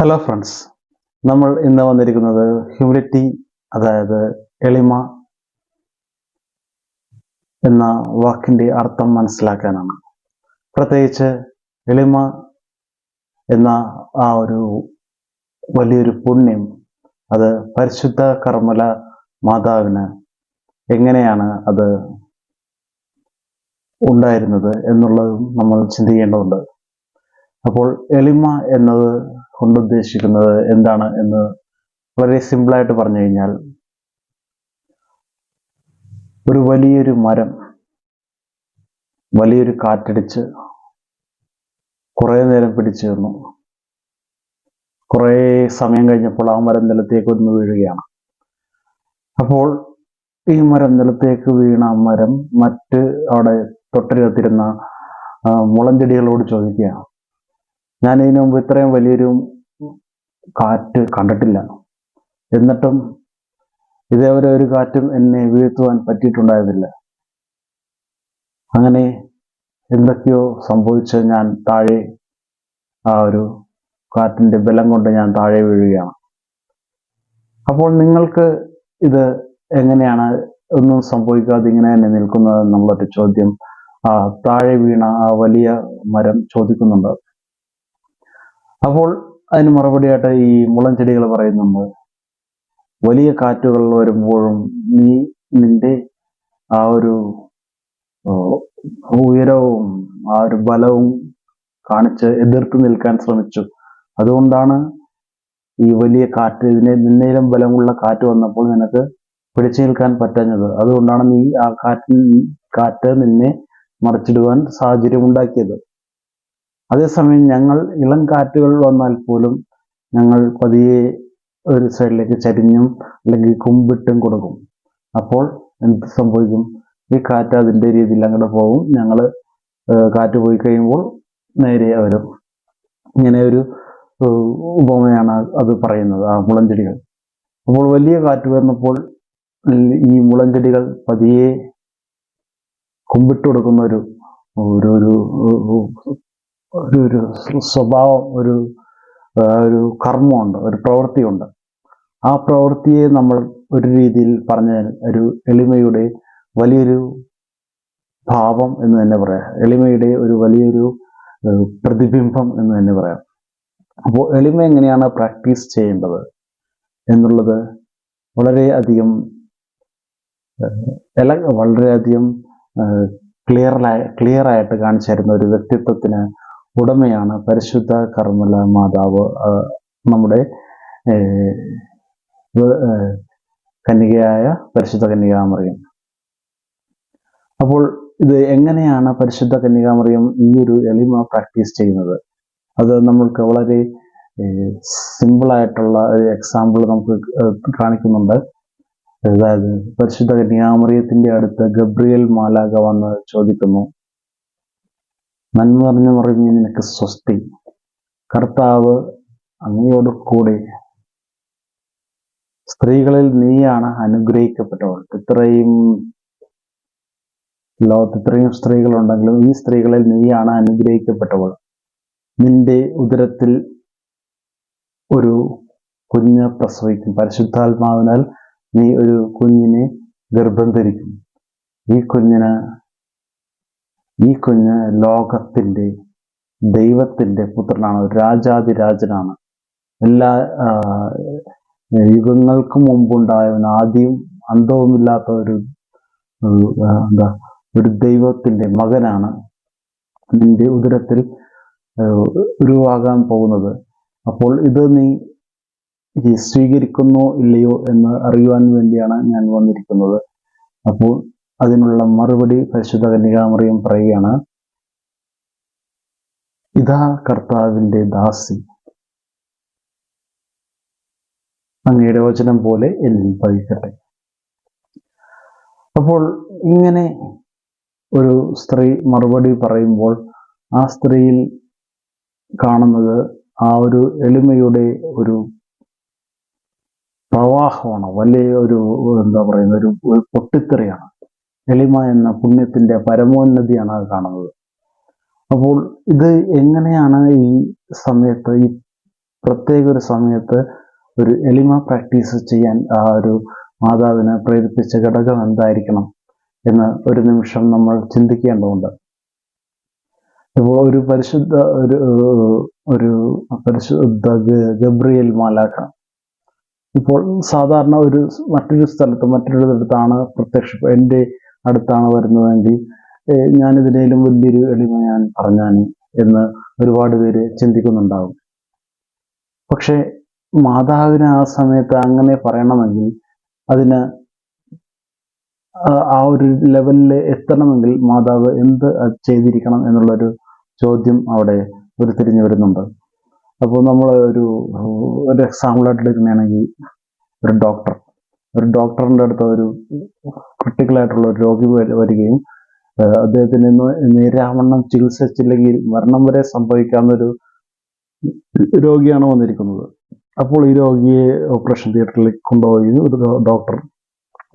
Hello friends നമ്മൾ ഇന്ന് വന്നിരിക്കുന്നത് ഹ്യൂമിലിറ്റി അതായത് എളിമ എന്ന വാക്കിന്റെ അർത്ഥം മനസ്സിലാക്കാനാണ്. പ്രത്യേകിച്ച് എളിമ എന്ന ആ ഒരു വലിയൊരു പുണ്യം അത് പരിശുദ്ധ കർമ്മല മാതാവിന് എങ്ങനെയാണ് അത് ഉണ്ടായിരുന്നത് എന്നുള്ളതും നമ്മൾ ചിന്തിക്കേണ്ടതുണ്ട്. അപ്പോൾ എളിമ എന്നത് കൊണ്ടുദ്ദേശിക്കുന്നത് എന്താണ് എന്ന് വളരെ സിമ്പിളായിട്ട് പറഞ്ഞു കഴിഞ്ഞാൽ ഒരു വലിയൊരു മരം വലിയൊരു കാറ്റടിച്ച് കുറേ നേരം പിടിച്ചു നിന്നു. കുറേ സമയം കഴിഞ്ഞപ്പോൾ ആ മരം നിലത്തേക്ക് ഒന്ന് വീഴുകയാണ്. അപ്പോൾ ഈ മരം നിലത്തേക്ക് വീണ മരം മറ്റ് അവിടെ തൊട്ടരികത്തിരുന്ന ആ, മുളഞ്ചെടികളോട് ചോദിക്കുകയാണ്. ഞാൻ ഇതിനു മുമ്പ് ഇത്രയും വലിയൊരു കാറ്റ് കണ്ടിട്ടില്ല. എന്നിട്ടും ഇതേവരെ ഒരു കാറ്റും എന്നെ വീഴ്ത്തുവാൻ പറ്റിയിട്ടുണ്ടായിരുന്നില്ല. അങ്ങനെ എന്തൊക്കെയോ സംഭവിച്ച് ഞാൻ താഴെ ആ ഒരു കാറ്റിന്റെ ബലം കൊണ്ട് ഞാൻ താഴെ വീഴുകയാണ്. അപ്പോൾ നിങ്ങൾക്ക് ഇത് എങ്ങനെയാണ് ഒന്നും സംഭവിക്കാതെ ഇങ്ങനെ തന്നെ നിൽക്കുന്നത് എന്നുള്ളൊരു ചോദ്യം താഴെ വീണ ആ വലിയ മരം ചോദിക്കുന്നുണ്ട്. അപ്പോൾ അതിന് മറുപടിയായിട്ട് ഈ മുളം ചെടികൾ പറയുന്നുണ്ട്. വലിയ കാറ്റുകൾ വരുമ്പോഴും നീ നിന്റെ ആ ഒരു ഉയരവും ആ ഒരു ബലവും കാണിച്ച് എതിർത്ത് നിൽക്കാൻ ശ്രമിച്ചു. അതുകൊണ്ടാണ് ഈ വലിയ കാറ്റ് ഇതിനെ നിന്നേലും ബലമുള്ള കാറ്റ് വന്നപ്പോൾ നിനക്ക് പിടിച്ചു നിൽക്കാൻ പറ്റാഞ്ഞത്. അതുകൊണ്ടാണ് നീ ആ കാറ്റ് കാറ്റ് നിന്നെ മറിച്ചിടുവാൻ സാഹചര്യം ഉണ്ടാക്കിയത് അതേസമയം ഞങ്ങൾ ഇളം കാറ്റുകൾ വന്നാൽ പോലും ഞങ്ങൾ പതിയെ ഒരു സൈഡിലേക്ക് ചരിഞ്ഞും അല്ലെങ്കിൽ കുമ്പിട്ടും കൊടുക്കും. അപ്പോൾ എന്ത് സംഭവിക്കും? ഈ കാറ്റ് അതിന്റെ രീതിയിൽ അങ്ങോട്ട് പോകും ഞങ്ങൾ കാറ്റ് പോയി കഴിയുമ്പോൾ നേരെ വരും. ഇങ്ങനെ ഒരു ഉപമയാണ് അത് പറയുന്നത് ആ മുളഞ്ചെടികൾ. അപ്പോൾ വലിയ കാറ്റ് വന്നപ്പോൾ ഈ മുളഞ്ചെടികൾ പതിയെ കുമ്പിട്ട് കൊടുക്കുന്ന ഒരു ഒരു ഒരു ഒരു ഒരു സ്വഭാവം ഒരു ഒരു കർമ്മമുണ്ട് ഒരു പ്രവൃത്തിയുണ്ട്. ആ പ്രവൃത്തിയെ നമ്മൾ ഒരു രീതിയിൽ പറഞ്ഞാൽ ഒരു എളിമയുടെ വലിയൊരു ഭാവം എന്ന് തന്നെ പറയാം. എളിമയുടെ ഒരു വലിയൊരു പ്രതിബിംബം എന്ന് തന്നെ പറയാം. അപ്പോൾ എളിമ എങ്ങനെയാണ് പ്രാക്ടീസ് ചെയ്യേണ്ടത് എന്നുള്ളത് വളരെയധികം എല വളരെയധികം ക്ലിയർ ക്ലിയർ ആയിട്ട് കാണിച്ചു തരുന്ന ഒരു വ്യക്തിത്വത്തിന് ഉടമയാണ് പരിശുദ്ധ കർമ്മല മാതാവ് നമ്മുടെ കന്യകയായ പരിശുദ്ധ കന്യകാമറിയം. അപ്പോൾ ഇത് എങ്ങനെയാണ് പരിശുദ്ധ കന്യകാമറിയം ഈ ഒരു എളിമ പ്രാക്ടീസ് ചെയ്യുന്നത്? അത് നമ്മൾക്ക് വളരെ സിമ്പിളായിട്ടുള്ള ഒരു എക്സാമ്പിൾ നമുക്ക് കാണിക്കുന്നുണ്ട്. അതായത് പരിശുദ്ധ കന്യാമറിയത്തിന്റെ അടുത്ത് ഗബ്രിയൽ മാലാക വന്ന് ചോദിക്കുന്നു. നന്മ പറഞ്ഞു പറഞ്ഞു നിനക്ക് സ്വസ്തി. കർത്താവ് അങ്ങയോട് കൂടെ. സ്ത്രീകളിൽ നീയാണ് അനുഗ്രഹിക്കപ്പെട്ടവൾ. ഇത്രയും ലോകത്ത് ഇത്രയും സ്ത്രീകളുണ്ടെങ്കിലും ഈ സ്ത്രീകളിൽ നീയാണ് അനുഗ്രഹിക്കപ്പെട്ടവൾ. നിന്റെ ഉദരത്തിൽ ഒരു കുഞ്ഞ് പ്രസവിക്കും. പരിശുദ്ധാത്മാവിനാൽ നീ ഒരു കുഞ്ഞിനെ ഗർഭം ധരിക്കും. ഈ കുഞ്ഞിന് ഈ കുഞ്ഞ് ലോകത്തിന്റെ ദൈവത്തിന്റെ പുത്രനാണ് രാജാതിരാജനാണ് എല്ലാ യുഗങ്ങൾക്ക് മുമ്പുണ്ടായവൻ ആദ്യം അന്തവുമില്ലാത്ത ഒരു എന്താ ഒരു ദൈവത്തിന്റെ മകനാണ്. നിന്റെ ഉദരത്തിൽ ഉരുവാകാൻ പോകുന്നത്. അപ്പോൾ ഇത് നീ സ്വീകരിക്കുന്നോ ഇല്ലയോ എന്ന് അറിയുവാൻ വേണ്ടിയാണ് ഞാൻ വന്നിരിക്കുന്നത്. അപ്പോൾ അതിനുള്ള മറുപടി പരിശുദ്ധ കന്യകാമറിയം പറയുകയാണ് ഇതാ കർത്താവിന്റെ ദാസി. അങ്ങയുടെ വചനം പോലെ എന്നിൽ പതിക്കട്ടെ. അപ്പോൾ ഇങ്ങനെ ഒരു സ്ത്രീ മറുപടി പറയുമ്പോൾ ആ സ്ത്രീയിൽ കാണുന്നത് ആ ഒരു എളിമയുടെ ഒരു പ്രവാഹമാണ് വലിയ ഒരു എന്താ പറയുന്ന ഒരു പൊട്ടിത്തെറിയാണ്. എളിമ എന്ന പുണ്യത്തിന്റെ പരമോന്നതിയാണ് അത് കാണുന്നത്. അപ്പോൾ ഇത് എങ്ങനെയാണ് ഈ സമയത്ത് ഈ പ്രത്യേക ഒരു സമയത്ത് ഒരു എളിമ പ്രാക്ടീസ് ചെയ്യാൻ ആ ഒരു മാതാവിനെ പ്രേരിപ്പിച്ച ഘടകം എന്തായിരിക്കണം എന്ന് ഒരു നിമിഷം നമ്മൾ ചിന്തിക്കേണ്ടതുണ്ട്. ഇപ്പോൾ ഒരു പരിശുദ്ധ ഒരു ഒരു പരിശുദ്ധ ഗബ്രിയൽ മാലാഖ ഇപ്പോൾ സാധാരണ ഒരു മറ്റൊരു സ്ഥലത്ത് മറ്റൊരു സ്ഥലത്താണ് പ്രത്യക്ഷ എന്റെ അടുത്താണ് വരുന്നതെങ്കിൽ ഞാനിതിനേലും വലിയൊരു എളിമ ഞാൻ പറഞ്ഞാൻ എന്ന് ഒരുപാട് പേര് ചിന്തിക്കുന്നുണ്ടാവും. പക്ഷേ മാതാവിന് ആ സമയത്ത് അങ്ങനെ പറയണമെങ്കിൽ അതിന് ആ- ആ ഒരു ലെവലിൽ എത്തണമെങ്കിൽ മാതാവ് എന്ത് ചെയ്തിരിക്കണം എന്നുള്ളൊരു ചോദ്യം അവിടെ ഉരുത്തിരിഞ്ഞു വരുന്നുണ്ട്. അപ്പോൾ നമ്മൾ ഒരു ഒരു എക്സാമ്പിളായിട്ട് എടുക്കുകയാണെങ്കിൽ ഒരു ഡോക്ടർ ഒരു ഡോക്ടറിന്റെ അടുത്ത് ഒരു ക്രിട്ടിക്കലായിട്ടുള്ള ഒരു രോഗി വര- വരികയും അദ്ദേഹത്തിന് നേരാവണ്ണം ചികിത്സിച്ചില്ലെങ്കിൽ മരണം വരെ സംഭവിക്കാവുന്ന ഒരു രോഗിയാണ് വന്നിരിക്കുന്നത്. അപ്പോൾ ഈ രോഗിയെ ഓപ്പറേഷൻ തിയേറ്ററിലേക്ക് കൊണ്ടുപോയി ഒരു ഡോക്ടർ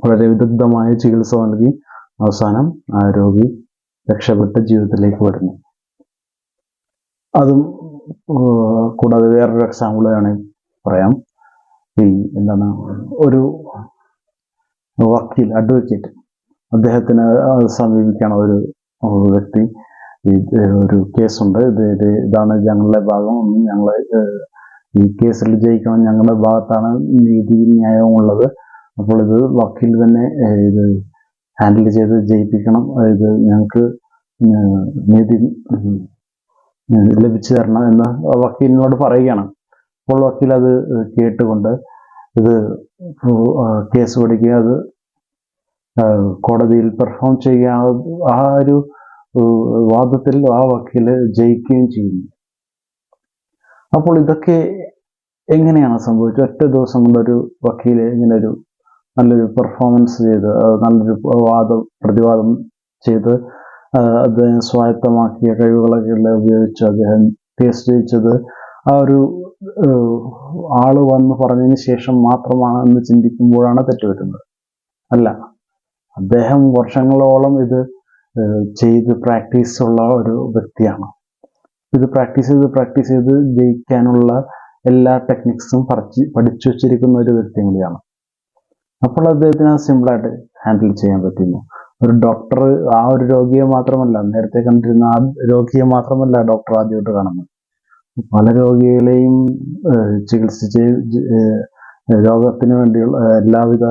വളരെ വിദഗ്ധമായ ചികിത്സ നൽകി. അവസാനം ആ രോഗി രക്ഷപ്പെട്ട് ജീവിതത്തിലേക്ക് വരുന്നു. അതും കൂടാതെ വേറൊരു എക്സാമ്പിൾ വേണമെങ്കിൽ പറയാം. ഈ എന്താണ് ഒരു വക്കീൽ അഡ്വക്കേറ്റ് അദ്ദേഹത്തിന് സമീപിക്കണ ഒരു വ്യക്തി ഒരു കേസുണ്ട്. ഇത് ഇത് ഇതാണ് ഞങ്ങളുടെ ഭാഗം. ഞങ്ങൾ ഈ കേസിൽ ജയിക്കണം ഞങ്ങളുടെ ഭാഗത്താണ് നീതി ന്യായവും ഉള്ളത് അപ്പോൾ ഇത് വക്കീൽ തന്നെ ഇത് ഹാൻഡിൽ ചെയ്ത് ജയിപ്പിക്കണം. ഇത് ഞങ്ങൾക്ക് നീതി ലഭിച്ചു തരണം എന്ന് വക്കീലിനോട് പറയുകയാണ്. അപ്പോൾ വക്കീൽ അത് കേട്ടുകൊണ്ട് ഇത് കേസ് പഠിക്കുക അത് കോടതിയിൽ പെർഫോം ചെയ്യുക ആ- ഒരു വാദത്തിൽ ആ വക്കീൽ ജയിക്കുകയും ചെയ്യുന്നു. അപ്പോൾ ഇതൊക്കെ എങ്ങനെയാണ് സംഭവിച്ചത്? ഒറ്റ ദിവസം കൊണ്ടൊരു വക്കീൽ ഇങ്ങനെ ഒരു നല്ലൊരു പെർഫോമൻസ് ചെയ്ത് നല്ലൊരു വാദം പ്രതിവാദം ചെയ്ത് അദ്ദേഹം സ്വായത്തമാക്കിയ കഴിവുകളൊക്കെ ഉപയോഗിച്ച് അദ്ദേഹം കേസ് ജയിച്ചത് ആ ഒരു ആൾ വന്ന് പറഞ്ഞതിന് ശേഷം മാത്രമാണ് എന്ന് ചിന്തിക്കുമ്പോഴാണ് തെറ്റുപറ്റുന്നത് അല്ല അദ്ദേഹം വർഷങ്ങളോളം ഇത് ചെയ്ത് പ്രാക്ടീസ് ഉള്ള ഒരു വ്യക്തിയാണ്. ഇത് പ്രാക്ടീസ് ചെയ്ത് പ്രാക്ടീസ് ചെയ്ത് ജയിക്കാനുള്ള എല്ലാ ടെക്നിക്സും പഠിച്ച് പഠിച്ചു വച്ചിരിക്കുന്ന ഒരു വ്യക്തി കൂടിയാണ്. അപ്പോൾ അദ്ദേഹത്തിന് അത് സിമ്പിളായിട്ട് ഹാൻഡിൽ ചെയ്യാൻ പറ്റുന്നു ഒരു ഡോക്ടർ ആ ഒരു രോഗിയെ മാത്രമല്ല നേരത്തെ കണ്ടിരുന്ന ആ രോഗിയെ മാത്രമല്ല ഡോക്ടർ ആദ്യമായിട്ട് കാണുന്നത്. പല രോഗികളെയും ചികിത്സിച്ച് രോഗത്തിന് വേണ്ടിയുള്ള എല്ലാവിധ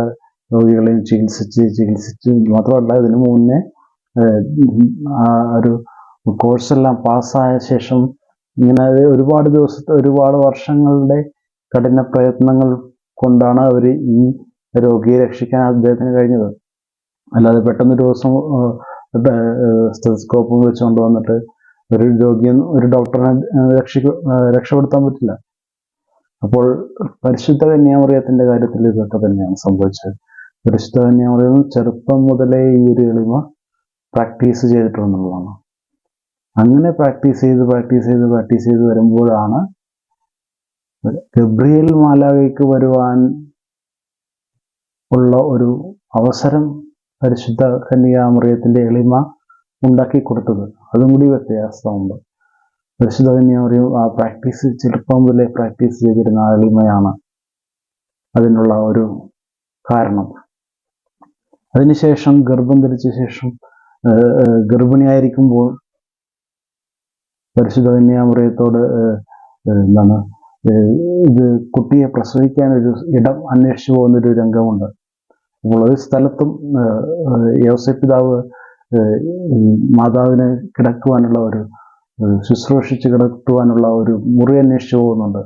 രോഗികളെയും ചികിത്സിച്ച് ചികിത്സിച്ച് മാത്രമല്ല ഇതിനു മുന്നേ ആ ഒരു കോഴ്സെല്ലാം പാസ്സായ ശേഷം ഇങ്ങനെ ഒരുപാട് ദിവസത്തെ ഒരുപാട് വർഷങ്ങളുടെ കഠിന പ്രയത്നങ്ങൾ കൊണ്ടാണ് അവർ ഈ രോഗിയെ രക്ഷിക്കാൻ അദ്ദേഹത്തിന് കഴിഞ്ഞത്. അല്ലാതെ പെട്ടെന്ന് ദിവസം സ്റ്റെസ്കോപ്പും വെച്ചുകൊണ്ട് വന്നിട്ട് ഒരു രോഗിയെ ഒരു ഡോക്ടറിനെ രക്ഷിക്ക രക്ഷപ്പെടുത്താൻ പറ്റില്ല. അപ്പോൾ പരിശുദ്ധ കന്യാമറിയത്തിന്റെ കാര്യത്തിൽ ഇതൊക്കെ തന്നെയാണ് സംഭവിച്ചത്. പരിശുദ്ധ കന്യാമറിയം ചെറുപ്പം മുതലേ ഈ ഒരു എളിമ പ്രാക്ടീസ് ചെയ്തിട്ടുണ്ടെന്നുള്ളതാണ്. അങ്ങനെ പ്രാക്ടീസ് ചെയ്ത് പ്രാക്ടീസ് ചെയ്ത് പ്രാക്ടീസ് ചെയ്ത് വരുമ്പോഴാണ് ഗബ്രിയേൽ മാലാവയ്ക്ക് വരുവാൻ ഉള്ള ഒരു അവസരം പരിശുദ്ധ കന്യാമറിയത്തിന്റെ എളിമ ഉണ്ടാക്കി കൊടുത്തത്. അതും കൂടി വ്യത്യാസമുണ്ട്. പരിശുദ്ധ കന്യാമറിയം ആ പ്രാക്ടീസ് ചെറുപ്പം മുതലേ പ്രാക്ടീസ് ചെയ്തിരുന്ന ആളിമയാണ് അതിനുള്ള ഒരു കാരണം. അതിനുശേഷം ഗർഭം ധരിച്ച ശേഷം ഗർഭിണിയായിരിക്കുമ്പോൾ പരിശുദ്ധ ഏഹ്, എന്താണ് ഇത് കുട്ടിയെ പ്രസവിക്കാൻ ഒരു ഇടം അന്വേഷിച്ചു പോകുന്ന ഒരു രംഗമുണ്ട്. അപ്പോൾ ഒരു സ്ഥലത്തും ഏഹ്, മാതാവിനെ കിടക്കുവാനുള്ള ഒരു ശുശ്രൂഷിച്ച് കിടത്തുവാനുള്ള ഒരു മുറി അന്വേഷിച്ചു പോകുന്നുണ്ട്.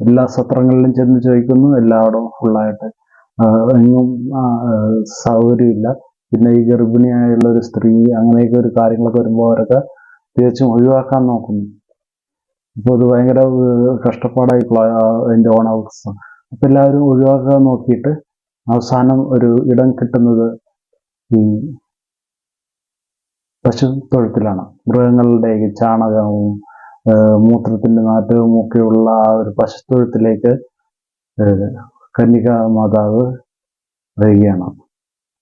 എല്ലാ സത്രങ്ങളിലും ചെന്ന് ചോദിക്കുന്നു. എല്ലായിടവും ഫുള്ളായിട്ട് എങ്ങും സൗകര്യമില്ല. പിന്നെ ഈ ഗർഭിണിയായുള്ള ഒരു സ്ത്രീ അങ്ങനെയൊക്കെ ഒരു കാര്യങ്ങളൊക്കെ വരുമ്പോൾ അവരൊക്കെ തികച്ചും ഒഴിവാക്കാൻ നോക്കുന്നു. അപ്പോൾ അത് ഭയങ്കര കഷ്ടപ്പാടായി അതിന്റെ ഓൺ അവസ്ഥ. അപ്പം എല്ലാവരും ഒഴിവാക്കാൻ നോക്കിയിട്ട് അവസാനം ഒരു ഇടം കിട്ടുന്നത് ഈ പശു തൊഴുത്തിലാണ് മൃഗങ്ങളുടെ ചാണകവും മൂത്രത്തിന്റെ നാറ്റവും ഒക്കെയുള്ള ആ ഒരു പശുത്തൊഴുത്തിലേക്ക് തൊഴുത്തിലേക്ക് കന്യക മാതാവ് വരികയാണ്.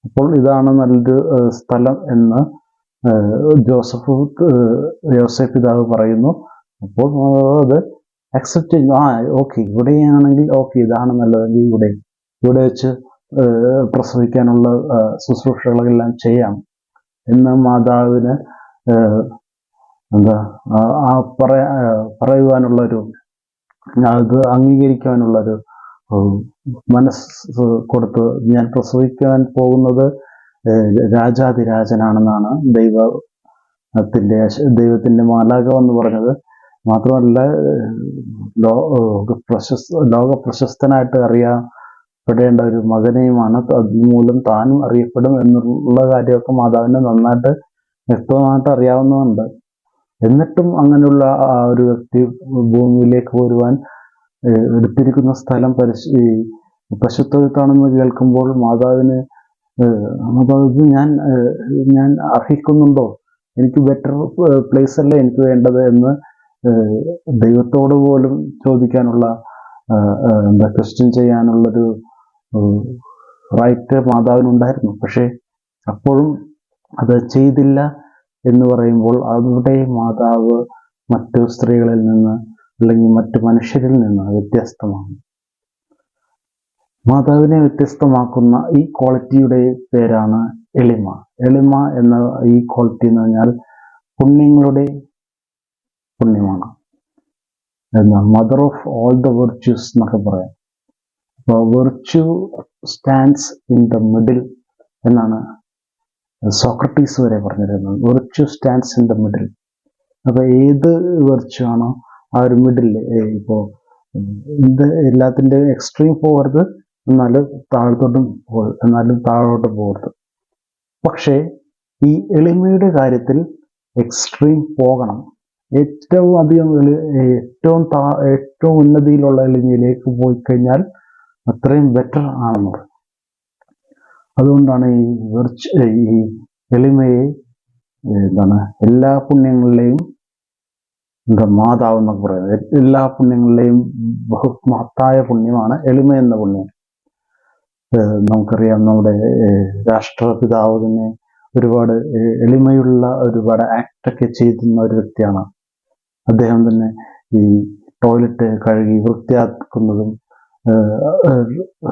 അപ്പോൾ ഇതാണ് നല്ലൊരു സ്ഥലം എന്ന് ജോസഫ് ജോസഫ് പിതാവ് പറയുന്നു. അപ്പോൾ അത് അക്സെപ്റ്റ് ചെയ്യുന്നു ആ ഓക്കെ. ഇവിടെയാണെങ്കിൽ ഓക്കെ ഇതാണ് നല്ലതെങ്കിൽ ഇവിടെ ഇവിടെ വെച്ച് പ്രസവിക്കാനുള്ള ശുശ്രൂഷകളെല്ലാം ചെയ്യാം. എന്ന് മാതാവിന് എന്താ ആ പറയാ പറയുവാനുള്ളൊരു അത് അംഗീകരിക്കാനുള്ളൊരു ഉം, മനസ്സ് കൊടുത്ത് ഞാൻ പ്രസവിക്കാൻ പോകുന്നത് രാജാതിരാജനാണെന്നാണ് ദൈവത്തിന്റെ ദൈവത്തിന്റെ മാലാക എന്ന് പറഞ്ഞത്. മാത്രമല്ല ലോ പ്രശസ്ത ലോക പ്രശസ്തനായിട്ട് അറിയപ്പെടേണ്ട ഒരു മകനെയുമാണ്. അതുമൂലം താനും അറിയപ്പെടും എന്നുള്ള കാര്യമൊക്കെ മാതാവിന് നന്നായിട്ട് വ്യക്തമായിട്ട് അറിയാവുന്നതുണ്ട് എന്നിട്ടും അങ്ങനെയുള്ള ആ ഒരു വ്യക്തി ഭൂമിയിലേക്ക് വരുവാൻ എടുത്തിരിക്കുന്ന സ്ഥലം പരിശു ഈ പശുത്തൊഴുത്താണെന്ന് കേൾക്കുമ്പോൾ മാതാവിന് മാതാവ് ഞാൻ ഞാൻ അർഹിക്കുന്നുണ്ടോ? എനിക്ക് ബെറ്റർ പ്ലേസ് അല്ലേ എനിക്ക് വേണ്ടത് എന്ന് ദൈവത്തോട് പോലും ചോദിക്കാനുള്ള എന്താ ക്വസ്റ്റ്യൻ ചെയ്യാനുള്ളൊരു റൈറ്റ് മാതാവിനുണ്ടായിരുന്നു. പക്ഷേ അപ്പോഴും അത് ചെയ്തില്ല എന്ന് പറയുമ്പോൾ അവിടെ മാതാവ് മറ്റു സ്ത്രീകളിൽ നിന്ന് അല്ലെങ്കിൽ മറ്റു മനുഷ്യരിൽ നിന്ന് വ്യത്യസ്തമാണ്. മാതാവിനെ വ്യത്യസ്തമാക്കുന്ന ഈ ക്വാളിറ്റിയുടെ പേരാണ് എളിമ. എളിമ എന്ന ഈ ക്വാളിറ്റി എന്ന് പറഞ്ഞാൽ പുണ്യങ്ങളുടെ പുണ്യമാണ്. എന്നാ mother of all the virtues എന്നൊക്കെ പറയാം. Virtue stands in the middle എന്നാണ് സോക്രട്ടീസ് വരെ പറഞ്ഞിരുന്നത്. Virtue stands in the middle അപ്പൊ ഏത് വെർച്യു ആണോ ആ ഒരു മിഡിൽ ഇപ്പോൾ ഇത് എല്ലാത്തിന്റെയും എക്സ്ട്രീം പോകരുത് എന്നാലും താഴത്തോട്ടും പോകരുത് എന്നാലും താഴോട്ട് പോകരുത് പക്ഷേ ഈ എളിമയുടെ കാര്യത്തിൽ എക്സ്ട്രീം പോകണം. ഏറ്റവും അധികം ഏറ്റവും താ ഏറ്റവും ഉന്നതിയിലുള്ള എളിമയിലേക്ക് പോയി കഴിഞ്ഞാൽ അത്രയും ബെറ്റർ ആണെന്ന് പറയും അതുകൊണ്ടാണ് ഈ വെർച്ച് ഈ എളിമയെ എന്താണ് എല്ലാ പുണ്യങ്ങളിലെയും എന്താ മാതാവ് എന്നൊക്കെ പറയുന്നത്. എല്ലാ പുണ്യങ്ങളിലെയും ബഹുമഹത്തായ പുണ്യമാണ് എളിമ എന്ന പുണ്യം. നമുക്കറിയാം നമ്മുടെ രാഷ്ട്രപിതാവ് തന്നെ ഒരുപാട് എളിമയുള്ള ഒരുപാട് ആക്ടൊക്കെ ചെയ്തുന്ന ഒരു വ്യക്തിയാണ്. അദ്ദേഹം തന്നെ ഈ ടോയ്ലറ്റ് കഴുകി വൃത്തിയാക്കുന്നതും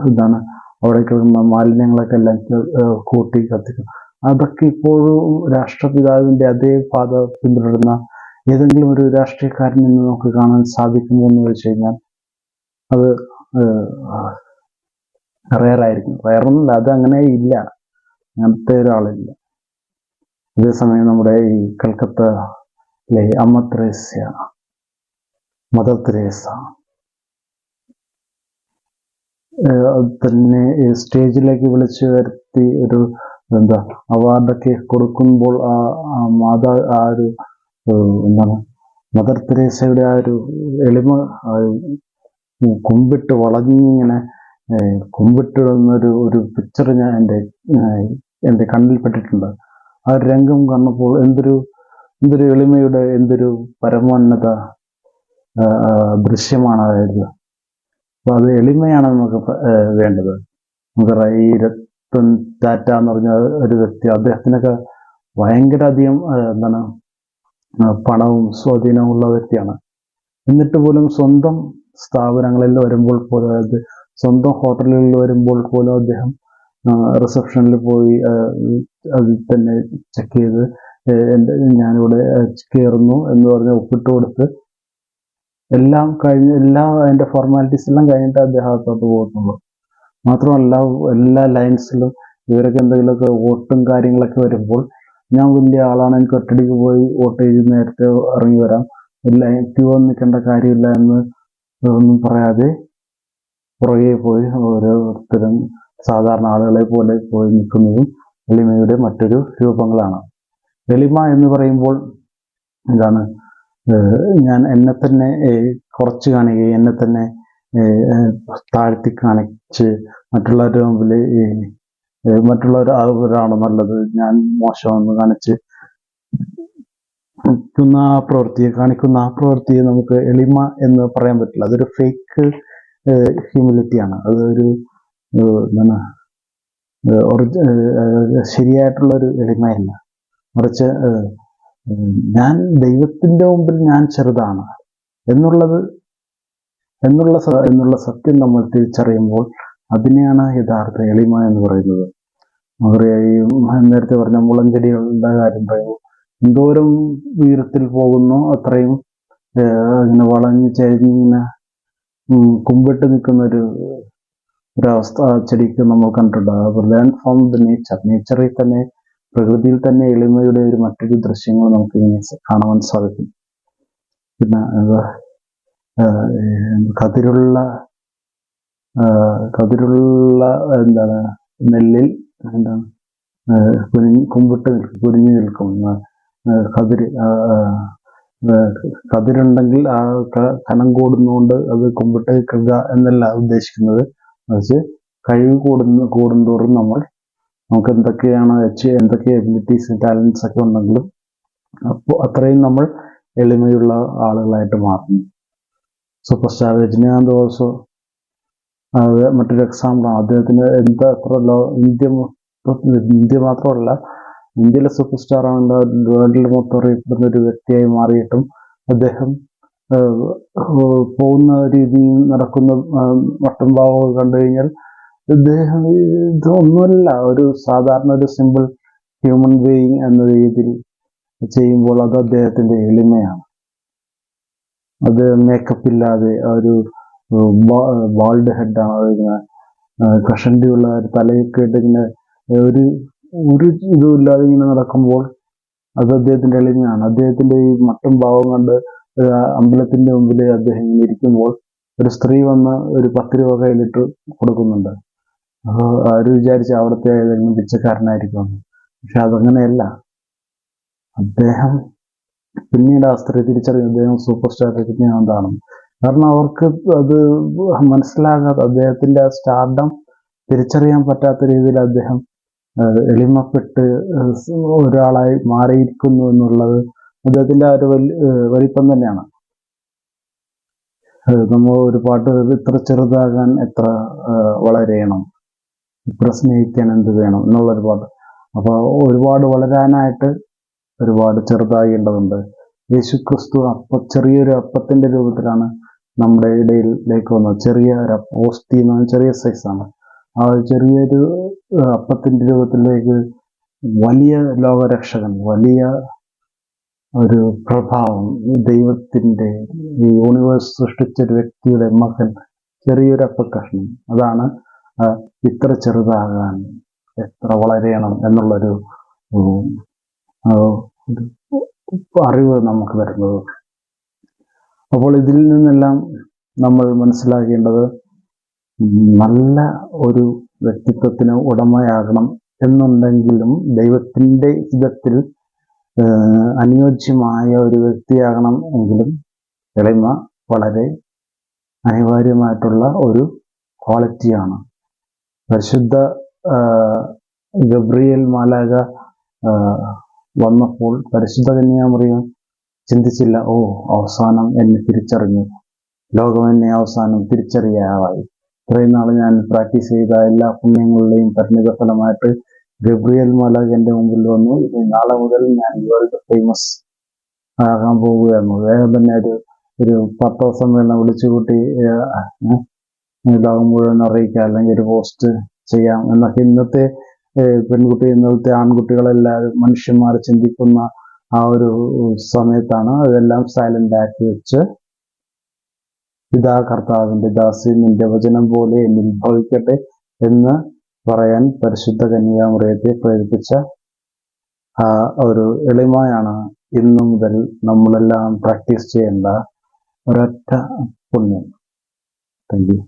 എന്താണ് അവിടെ കിടക്കുന്ന മാലിന്യങ്ങളൊക്കെ എല്ലാം കൂട്ടി കത്തിക്കും. അതൊക്കെ ഇപ്പോഴും രാഷ്ട്രപിതാവിന്റെ അതേ പാത പിന്തുടരുന്ന ഏതെങ്കിലും ഒരു രാഷ്ട്രീയക്കാരൻ നിന്ന് നമുക്ക് കാണാൻ സാധിക്കുമോ എന്ന് വെച്ച് കഴിഞ്ഞാൽ അത് റയറായിരിക്കും. റയറൊന്നുമില്ല അത് അങ്ങനെ ഇല്ല. അങ്ങനത്തെ ഒരാളില്ല. അതേസമയം നമ്മുടെ ഈ കൽക്കത്തയിലെ അമ്മ ത്രേസ്യ മദർ തെരേസ തന്നെ സ്റ്റേജിലേക്ക് വിളിച്ചു വരുത്തി ഒരു എന്താ അവാർഡൊക്കെ കൊടുക്കുമ്പോൾ ആ മാതാ ആ ഒരു എന്താണ് മദർ തെരേസയുടെ ആ ഒരു എളിമ കുമ്പിട്ട് വളഞ്ഞിങ്ങനെ കുമ്പിട്ടിടുന്നൊരു കുമ്പിട്ടിടുന്ന ഒരു പിക്ചർ ഞാൻ എന്റെ എന്റെ കണ്ണിൽപ്പെട്ടിട്ടുണ്ട് ആ ഒരു രംഗം കണ്ടപ്പോൾ എന്തൊരു എന്തൊരു എളിമയുടെ എന്തൊരു പരമോന്നത ദൃശ്യമാണ് അതായത്. അപ്പൊ അത് എളിമയാണ് നമുക്ക് വേണ്ടത്. നമുക്ക് ഈ രത്തൻ ടാറ്റ എന്ന് പറഞ്ഞ ഒരു വ്യക്തി അദ്ദേഹത്തിനൊക്കെ ഭയങ്കര അധികം എന്താണ് പണവും സ്വാധീനവും ഉള്ള വ്യക്തിയാണ്. എന്നിട്ട് പോലും സ്വന്തം സ്ഥാപനങ്ങളിൽ വരുമ്പോൾ പോലും അതായത് സ്വന്തം ഹോട്ടലുകളിൽ വരുമ്പോൾ പോലും അദ്ദേഹം റിസപ്ഷനിൽ പോയി അതിൽ തന്നെ ചെക്ക് ചെയ്ത് എന്റെ ഞാനിവിടെ കയറുന്നു എന്ന് പറഞ്ഞ് ഒപ്പിട്ട് കൊടുത്ത് എല്ലാം കഴിഞ്ഞ് എല്ലാ അതിന്റെ ഫോർമാലിറ്റീസ് എല്ലാം കഴിഞ്ഞിട്ട് അദ്ദേഹം അകത്തോട്ട് പോകുന്നുള്ളൂ മാത്രമല്ല എല്ലാ ലൈൻസിലും ഇവരൊക്കെ എന്തെങ്കിലുമൊക്കെ വോട്ടും കാര്യങ്ങളൊക്കെ വരുമ്പോൾ ഞാൻ വലിയ ആളാണ് എനിക്ക് ഒറ്റടിക്ക് പോയി വോട്ട് ചെയ്ത് നേരത്തെ ഇറങ്ങി വരാം. ഇല്ല ക്യൂ നിൽക്കേണ്ട കാര്യമില്ല എന്ന് ഒന്നും പറയാതെ പുറകെ പോയി ഓരോരുത്തരും സാധാരണ ആളുകളെ പോലെ പോയി നിൽക്കുന്നതും എളിമയുടെ മറ്റൊരു രൂപങ്ങളാണ്. എളിമ എന്ന് പറയുമ്പോൾ എന്താണ്? ഞാൻ എന്നെ തന്നെ കുറച്ച് കാണുകയും എന്നെ തന്നെ താഴ്ത്തി കാണിച്ച് മറ്റുള്ളവരുടെ മുമ്പിൽ മറ്റുള്ളവർ അവരാണ് നല്ലത്. ഞാൻ മോശമെന്ന് കാണിച്ച് കാണിക്കുന്ന ആ പ്രവൃത്തിയെ കാണിക്കുന്ന ആ പ്രവൃത്തിയെ നമുക്ക് എളിമ എന്ന് പറയാൻ പറ്റില്ല. അതൊരു ഫേക്ക് ഹ്യൂമിലിറ്റിയാണ് അതൊരു എന്താണ് ഏഹ് ഒറിജി ശരിയായിട്ടുള്ള ഒരു എളിമയല്ല മറിച്ച് ഞാൻ ദൈവത്തിന്റെ മുമ്പിൽ ഞാൻ ചെറുതാണ് എന്നുള്ളത് എന്നുള്ള എന്നുള്ള സത്യം നമ്മൾ തിരിച്ചറിയുമ്പോൾ അതിനെയാണ് യഥാർത്ഥ എളിമ എന്ന് പറയുന്നത്. ഈ നേരത്തെ പറഞ്ഞ മുളഞ്ചെടികളുടെ കാര്യം പറയുമ്പോൾ എന്തോരം ഉയരത്തിൽ പോകുന്നു അത്രയും ഇങ്ങനെ വളഞ്ഞ് ചരിഞ്ഞിങ്ങനെ കുമ്പിട്ട് നിൽക്കുന്ന ഒരു ഒരവസ്ഥ ചെടിക്ക് നമ്മൾ കണ്ടിട്ടുണ്ട്. ലേൺ ഫ്രോം ദ നേച്ചർ നേച്ചറിൽ തന്നെ പ്രകൃതിയിൽ തന്നെ എളിമയുടെ ഒരു മറ്റൊരു ദൃശ്യങ്ങൾ നമുക്ക് ഇങ്ങനെ കാണുവാൻ സാധിക്കും. പിന്നെ കതിരുള്ള കതിരുള്ള എന്താണ് നെല്ലിൽ എന്താണ് കുനിഞ്ഞ് കുമ്പിട്ട് നിൽക്കും കുനിഞ്ഞു നിൽക്കും. കതിര് കതിരുണ്ടെങ്കിൽ ആ കനം കൂടുന്നതുകൊണ്ട് അത് കുമ്പിട്ട് നിൽക്കുക എന്നല്ല ഉദ്ദേശിക്കുന്നത്. മറിച്ച് കഴിവ് കൂടുന്ന കൂടുന്തോറും നമ്മൾ നമുക്ക് എന്തൊക്കെയാണ് അച്ചീവ് എന്തൊക്കെ എബിലിറ്റീസ് ടാലൻസ് ഒക്കെ ഉണ്ടെങ്കിലും അപ്പോൾ അത്രയും നമ്മൾ എളിമയുള്ള ആളുകളായിട്ട് മാറുന്നു. സൂപ്പർ സ്റ്റാർ രജനീകാന്ത് ഓൾസോ അത് മറ്റൊരു എക്സാമ്പിളാണ് അദ്ദേഹത്തിന് എന്താ എത്ര ലോ ഇന്ത്യ ഇന്ത്യ മാത്രമല്ല ഇന്ത്യയിലെ സൂപ്പർ സ്റ്റാർ ആണെങ്കിൽ വേൾഡിൽ മൊത്തം അറിയപ്പെടുന്ന ഒരു വ്യക്തിയായി മാറിയിട്ടും അദ്ദേഹം പോകുന്ന രീതിയിൽ നടക്കുന്ന ആഹ്, വട്ടം ഭാവമൊക്കെ കണ്ടു കഴിഞ്ഞാൽ ഇദ്ദേഹം ഇതൊന്നുമല്ല ഒരു സാധാരണ ഒരു സിമ്പിൾ ഹ്യൂമൻ ബീയിങ് എന്ന രീതിയിൽ ചെയ്യുമ്പോൾ അത് അദ്ദേഹത്തിന്റെ എളിമയാണ്. അത് മേക്കപ്പ് ഇല്ലാതെ ഒരു ബാൾഡ് ഹെഡാണ് കഷണ്ടിയുള്ള ഒരു തലയൊക്കെ ഇട്ട് ഇങ്ങനെ ഒരു ഒരു ഇതും ഇല്ലാതെ ഇങ്ങനെ നടക്കുമ്പോൾ അത് അദ്ദേഹത്തിന്റെ എളിമയാണ്. അദ്ദേഹത്തിന്റെ ഈ മട്ടും ഭാവം കണ്ട് അമ്പലത്തിന്റെ മുമ്പിൽ അദ്ദേഹം ഇരിക്കുമ്പോൾ ഒരു സ്ത്രീ വന്ന് ഒരു പത്ത് രൂപ കയ്യിലിട്ട് കൊടുക്കുന്നുണ്ട്. അപ്പോൾ ആര് വിചാരിച്ച അവിടുത്തെ ഏതെങ്കിലും പിച്ചക്കാരനായിരിക്കും. പക്ഷെ അതങ്ങനെയല്ല. അദ്ദേഹം പിന്നീട് ആ സ്ത്രീ തിരിച്ചറിയും അദ്ദേഹം സൂപ്പർ സ്റ്റാർ രജനീകാന്താണ് കാരണം അവർക്ക് അത് മനസ്സിലാകാതെ അദ്ദേഹത്തിന്റെ ആ സ്റ്റാർഡം തിരിച്ചറിയാൻ പറ്റാത്ത രീതിയിൽ അദ്ദേഹം എളിമപ്പെട്ട് ഒരാളായി മാറിയിരിക്കുന്നു എന്നുള്ളത് അദ്ദേഹത്തിന്റെ ആ ഒരു വലി വലിപ്പം തന്നെയാണ്. നമ്മൾ ഒരു പാട്ട് ഇത്ര ചെറുതാകാൻ എത്ര വളരെയണം. ഇത്ര എന്ത് വേണം എന്നുള്ളൊരു പാട്ട് അപ്പോൾ ഒരുപാട് വളരാനായിട്ട് ഒരുപാട് ചെറുതാകേണ്ടതുണ്ട്. യേശു ക്രിസ്തു അപ്പ ചെറിയൊരു അപ്പത്തിന്റെ രൂപത്തിലാണ് നമ്മുടെ ഇടയിലേക്ക് വന്നത്. ചെറിയ ഒരു ഓസ്തി എന്ന് പറഞ്ഞാൽ ചെറിയ സൈസാണ് ആ ചെറിയൊരു അപ്പത്തിന്റെ രൂപത്തിലേക്ക് വലിയ ലോകരക്ഷകൻ വലിയ ഒരു പ്രഭാവം ദൈവത്തിന്റെ ഈ യൂണിവേഴ്സ് സൃഷ്ടിച്ച ഒരു വ്യക്തിയുടെ മകൻ ചെറിയൊരു അപ്പക്കഷ്ണം. അതാണ് ഇത്ര ചെറുതാകാൻ എത്ര വളരെയണം എന്നുള്ളൊരു അറിവ് നമുക്ക് വരുന്നത്. അപ്പോൾ ഇതിൽ നിന്നെല്ലാം നമ്മൾ മനസ്സിലാക്കേണ്ടത് നല്ല ഒരു വ്യക്തിത്വത്തിന് ഉടമയാകണം എന്നുണ്ടെങ്കിലും ദൈവത്തിന്റെ ഹിതത്തിൽ അനുയോജ്യമായ ഒരു വ്യക്തിയാകണം എങ്കിലും എളിമ വളരെ അനിവാര്യമായിട്ടുള്ള ഒരു ക്വാളിറ്റിയാണ്. പരിശുദ്ധ ഗബ്രിയൽ മാലാക വന്നപ്പോൾ പരിശുദ്ധ കന്യാമറിയം ചിന്തിച്ചില്ല ഓ അവസാനം എന്നെ തിരിച്ചറിഞ്ഞു. ലോകം എന്നെ അവസാനം തിരിച്ചറിയാവായി ഇത്രയും നാൾ ഞാൻ പ്രാക്ടീസ് ചെയ്ത എല്ലാ പുണ്യങ്ങളുടെയും പരിണിത ഫലമായിട്ട് ഗബ്രിയൽ മാലാക എന്റെ മുമ്പിൽ വന്നു. ഇനി നാളെ മുതൽ ഞാൻ വേൾഡ് ഫേമസ് ആകാൻ പോവുകയാണ് വേഗം തന്നെ ഒരു ഒരു പത്ത് ദിവസം വിളിച്ചു കൂട്ടി ഏഹ്, ഏഹ്, ലോകം മുഴുവൻ അറിയിക്കാം അല്ലെങ്കിൽ ഒരു പോസ്റ്റ് ചെയ്യാം. എന്നൊക്കെ ഇന്നത്തെ പെൺകുട്ടി ഇന്നത്തെ ആൺകുട്ടികളെല്ലാവരും മനുഷ്യന്മാർ ചിന്തിക്കുന്ന ആ ഒരു സമയത്താണ് അതെല്ലാം സൈലന്റ് ആക്കി വെച്ച് പിതാ കർത്താവിന്റെ ദാസി നിന്റെ വചനം പോലെ എന്നിൽ ഭവിക്കട്ടെ എന്ന് പറയാൻ പരിശുദ്ധ കന്യാമറിയത്തെ പ്രേരിപ്പിച്ച ആ ഒരു എളിമയാണ് ഇന്നു മുതൽ നമ്മളെല്ലാം പ്രാക്ടീസ് ചെയ്യേണ്ട ഒരൊറ്റ പുണ്യം. Thank you